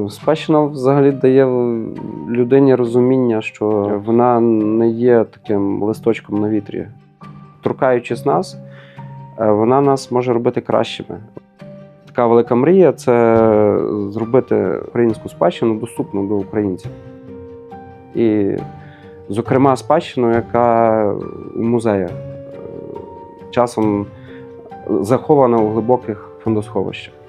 Ну, спадщина взагалі дає людині розуміння, що вона не є таким листочком на вітрі. Торкаючись нас, е, вона нас може робити кращими. Така велика мрія це зробити українську спадщину доступну до українців. І, зокрема, спадщину, яка у музеях е, часом захована у глибоких фондосховищах.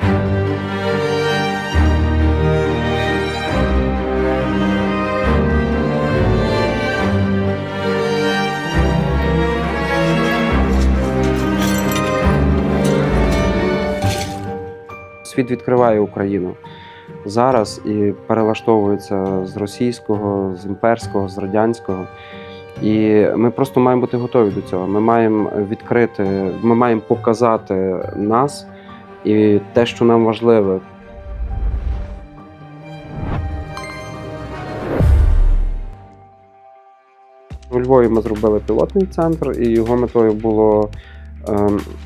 Світ відкриває Україну зараз і перелаштовується з російського, з імперського, з радянського. І ми просто маємо бути готові до цього. Ми маємо відкрити, ми маємо показати нас і те, що нам важливе. У Львові ми зробили пілотний центр, і його метою було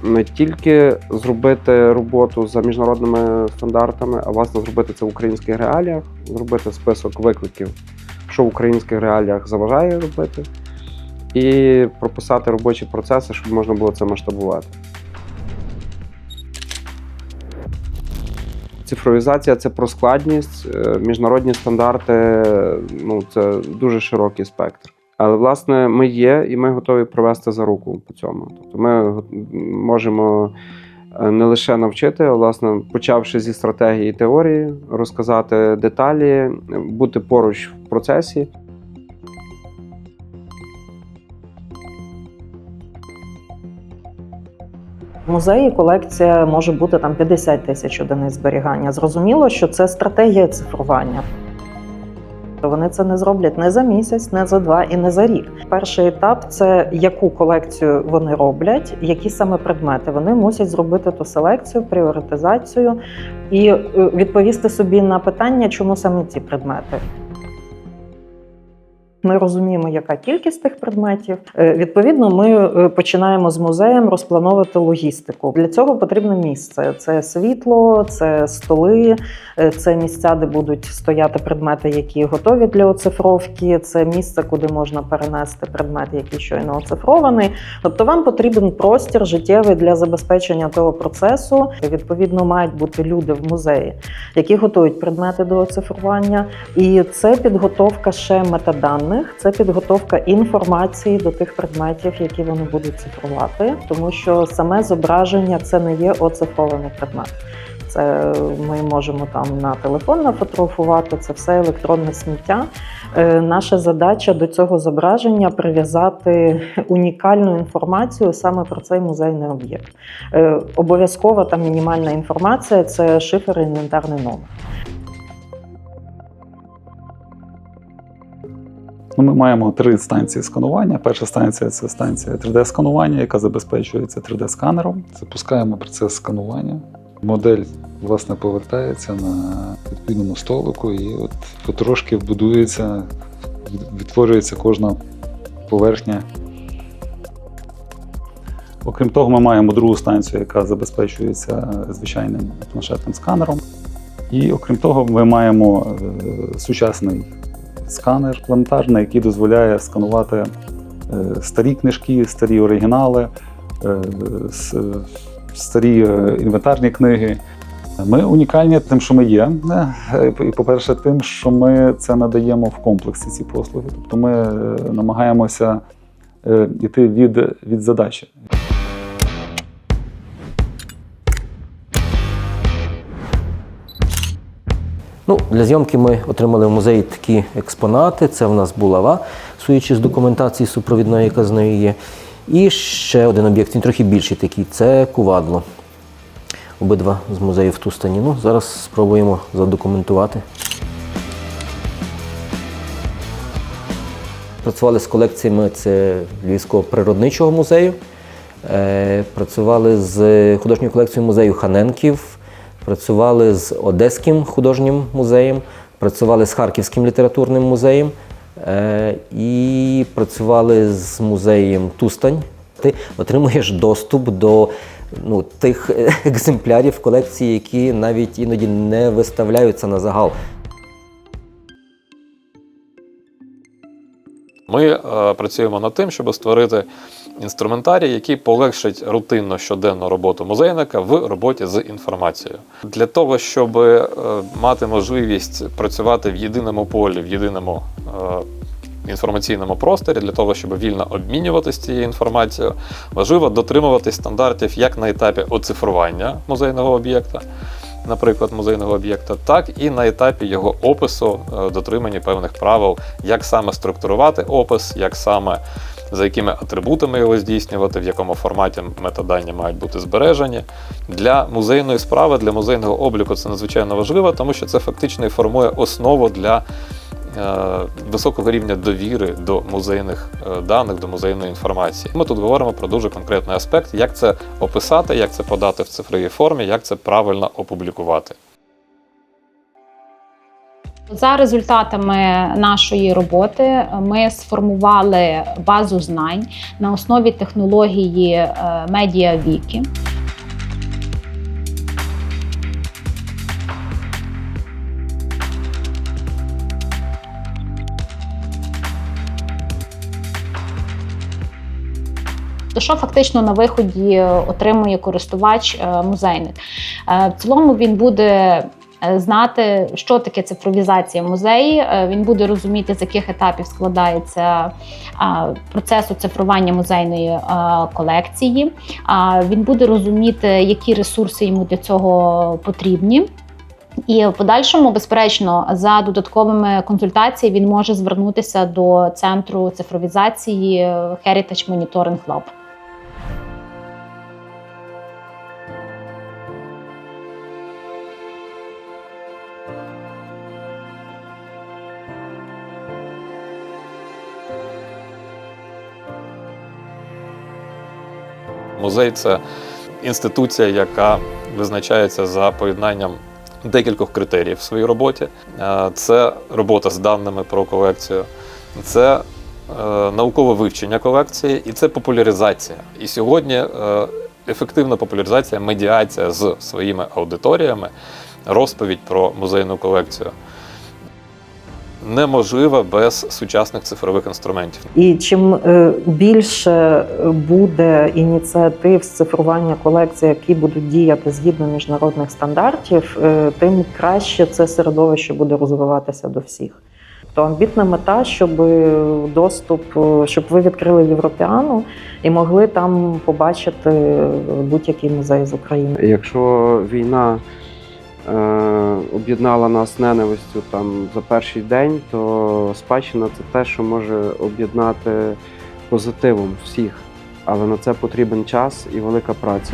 не тільки зробити роботу за міжнародними стандартами, а власне зробити це в українських реаліях, зробити список викликів, що в українських реаліях заважає робити, і прописати робочі процеси, щоб можна було це масштабувати. Цифровізація це про складність, е, міжнародні стандарти ну, це дуже широкий спектр. Але власне ми є, і ми готові провести за руку по цьому. Тобто ми можемо е, не лише навчити, а власне, почавши зі стратегії теорії, розказати деталі, е, бути поруч в процесі. В музеї колекція може бути там 50 тисяч одиниць зберігання. Зрозуміло, що це стратегія цифрування. Вони це не зроблять не за місяць, не за два і не за рік. Перший етап це яку колекцію вони роблять, які саме предмети. Вони мусять зробити ту селекцію, пріоритизацію і е, відповісти собі на питання, чому саме ці предмети. Ми розуміємо, яка кількість тих предметів. Е, Відповідно, ми е, починаємо з музеєм розплановувати логістику. Для цього потрібне місце: це світло, це столи, е, це місця, де будуть стояти предмети, які готові для оцифровки. Це місце, куди можна перенести предмет, який щойно оцифрований. Тобто, вам потрібен простір життєвий для забезпечення того процесу. Відповідно, мають бути люди в музеї, які готують предмети до оцифрування. І це підготовка ще метаданих, це підготовка інформації до тих предметів, які вони будуть цифрувати, тому що саме зображення це не є оцифрований предмет. Це ми можемо там на телефон нафотографувати, це все електронне сміття. Е, Наша задача до цього зображення прив'язати унікальну інформацію саме про цей музейний об'єкт. Е, Обов'язкова там мінімальна інформація це шифр і інвентарний номер. Ну, ми маємо три станції сканування. Перша станція це станція 3D-сканування, яка забезпечується 3D-сканером. Запускаємо процес сканування. Модель власне повертається на відповідному столику, і от потрошки будується, відтворюється кожна поверхня. Окрім того, ми маємо другу станцію, яка забезпечується звичайним планшетним сканером. І окрім того, ми маємо е, сучасний сканер планетарний, який дозволяє сканувати е, старі книжки, старі оригінали, е, старі е, інвентарні книги. Ми унікальні тим, що ми є. І, по-перше, тим, що ми це надаємо в комплексі ці послуги. Тобто ми намагаємося йти від, від задачі. Ну, для зйомки ми отримали в музеї такі експонати. Це в нас булава, суючи з документації супровідної, яка з нею є. І ще один об'єкт, він трохи більший такий це кувадло. Обидва з музею в Тустані. Ну, зараз спробуємо задокументувати. Працювали з колекціями це Львівського природничого музею. Е, Працювали з художньою колекцією музею Ханенків, працювали з Одеським художнім музеєм, працювали з Харківським літературним музеєм е, і працювали з музеєм Тустань. Ти отримуєш доступ до ну, тих е, екземплярів колекції, які навіть іноді не виставляються на загал. Ми е, працюємо над тим, щоб створити інструментарій, який полегшить рутинно щоденну роботу музейника в роботі з інформацією. Для того, щоб е, мати можливість працювати в єдиному полі, в єдиному е, інформаційному просторі, для того, щоб вільно обмінюватися цією інформацією, важливо дотримуватись стандартів як на етапі оцифрування музейного об'єкта. Наприклад, музейного об'єкта, так і на етапі його опису, е, дотримання певних правил, як саме структурувати опис, як саме за якими атрибутами його здійснювати, в якому форматі метадані мають бути збережені. Для музейної справи, для музейного обліку це надзвичайно важливо, тому що це фактично і формує основу для е, високого рівня довіри до музейних е, даних, до музейної інформації. Ми тут говоримо про дуже конкретний аспект, як це описати, як це подати в цифровій формі, як це правильно опублікувати. За результатами нашої роботи ми сформували базу знань на основі технології медіавіки. То що фактично на виході отримує користувач е, музейник? Е, В цілому він буде знати, що таке цифровізація в музеї. Е, Він буде розуміти, з яких етапів складається процес оцифрування музейної е, колекції. Він буде розуміти, які ресурси йому для цього потрібні. І в подальшому, безперечно, за додатковими консультаціями він може звернутися до центру цифровізації е, Heritage Monitoring Lab. Музей це інституція, яка визначається за поєднанням декількох критеріїв в своїй роботі. Е, Це робота з даними про колекцію, це е, наукове вивчення колекції і це популяризація. І сьогодні е, ефективна популяризація, медіація з своїми аудиторіями, розповідь про музейну колекцію неможлива без сучасних цифрових інструментів. І чим е, більше буде ініціатив з цифрування колекцій, які будуть діяти згідно міжнародних стандартів, е, тим краще це середовище буде розвиватися до всіх. То амбітна мета, щоб доступ, е, щоб ви відкрили Європіану і могли там побачити будь-який музей з України. Якщо війна е, об'єднала нас ненавистю там за перший день, то спадщина це те, що може об'єднати позитивом всіх. Але на це потрібен час і велика праця.